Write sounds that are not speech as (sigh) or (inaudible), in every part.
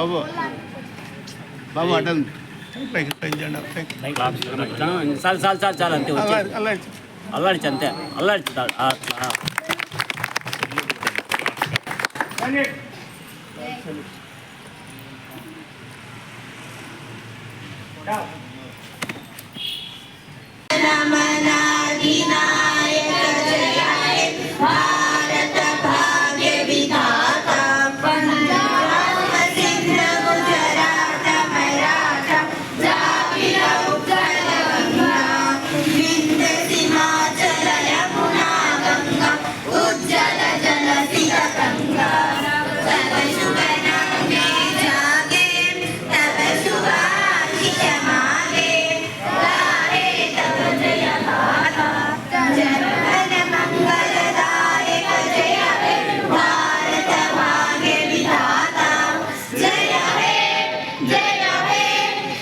ఏ బాబు బాబు attend పైకి పైకి చేయండి పైకి చాలు చాలు చాలు చాలు అంతే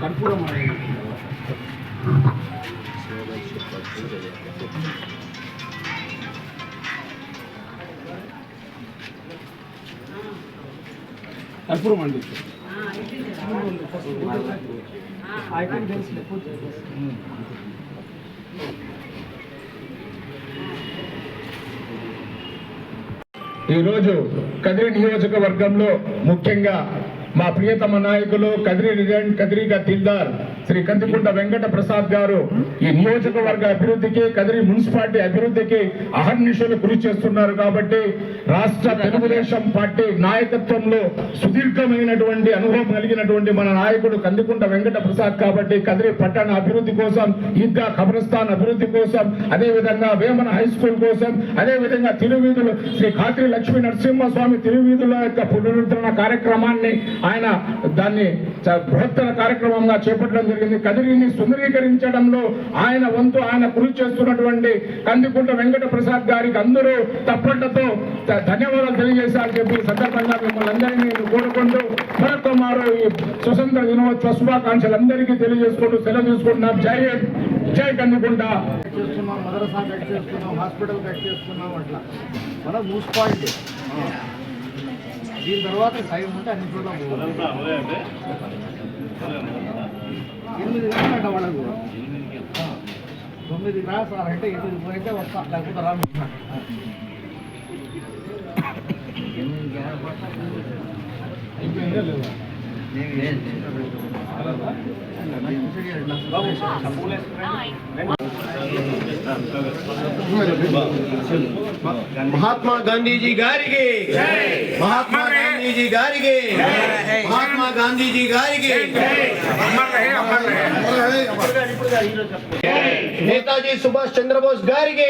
கற்பூரம் கற்பூரம் வந்துச்சு I can. ఈరోజు కదిరి నియోజకవర్గంలో ముఖ్యంగా మా ప్రియతమ నాయకులు కదిరి రిజెంట్ కదిరి గతిల్దార్ శ్రీ కందికుంట వెంకట ప్రసాద్ గారు ఈ నియోజకవర్గ అభివృద్ధికి కదిరి మున్సిపాలిటీ అభివృద్ధికి అహర్నిశలు కృషి చేస్తున్నారు కాబట్టి రాష్ట్ర తెలుగుదేశం పార్టీ నాయకత్వంలో సుదీర్ఘమైనటువంటి అనుభవం కలిగినటువంటి మన నాయకుడు కందికుంట వెంకట ప్రసాద్ కాబట్టి కదిరి పట్టణ అభివృద్ధి కోసం ఈద్గా కబ్రస్థాన్ అభివృద్ధి కోసం అదే విధంగా వేమన హై స్కూల్ కోసం అదే విధంగా తిరువీధులు శ్రీ ఖాత్రి లక్ష్మీ నరసింహస్వామి తిరువీధుల యొక్క పునరుద్ధరణ కార్యక్రమాన్ని ఆయన దాన్ని బృహత్తర కార్యక్రమంగా చేపట్టడం జరిగింది కదిరిని సుందరీకరించడంలో ఆయన వంతు ఆయన కృషి చేస్తున్నటువంటి కందికుంట వెంకట ప్రసాద్ గారికి అందరూ తప్పట్లతో ధన్యవాదాలు తెలియజేశారని చెప్పి సందర్భంగా మిమ్మల్ని అందరినీ కోరుకుంటూ మరొక మారు ఈ స్వతంత్ర దినోత్సవ శుభాకాంక్షలు అందరికీ తెలియజేసుకుంటూ సెలవు తీసుకుంటున్నాం. జై జై కందికుంట. చేస్తున్నాం మదరసా కట్ చేస్తున్నాం హాస్పిటల్ కట్ చేస్తున్నాం అట్లా. మన దీని తర్వాత టైం ఉంటే అన్ని చూద్దాం ఎనిమిది గంటలంట వాళ్ళకు. తొమ్మిది రా సార్ అంటే ఎనిమిది పోయితే వస్తా. లేకపోతే రా అయిపోయిందా లేదా? మహాత్మా గాంధీజీ గారికి మహాత్మా గాంధీజీ గారికి మహాత్మా గాంధీజీ గారికి నేతాజీ సుభాష్ చంద్రబోస్ గారికి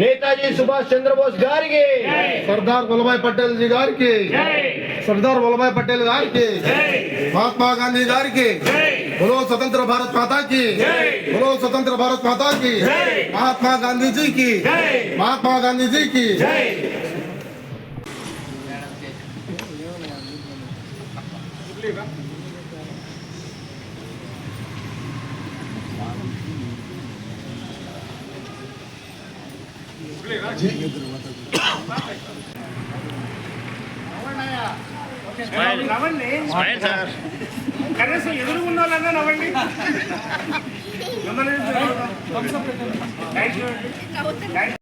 నేతాజీ సుభాష్ చంద్రబోస్ గారికి సర్దార్ వల్లభాయ్ పటేల్ జీ గారికి సర్దార్ వల్లభాయ్ పటేల్ గారికి మహాత్మా గాంధీ గారికి बोलो स्वतंत्र भारत माता की। बोलो स्वतंत्र भारत माता की। महात्मा गांधी जी की। महात्मा गांधी जी की। కనీసం ఎదురుగున్న వాళ్ళన్నా నవ్వండి. (laughs) మిమ్మల్ని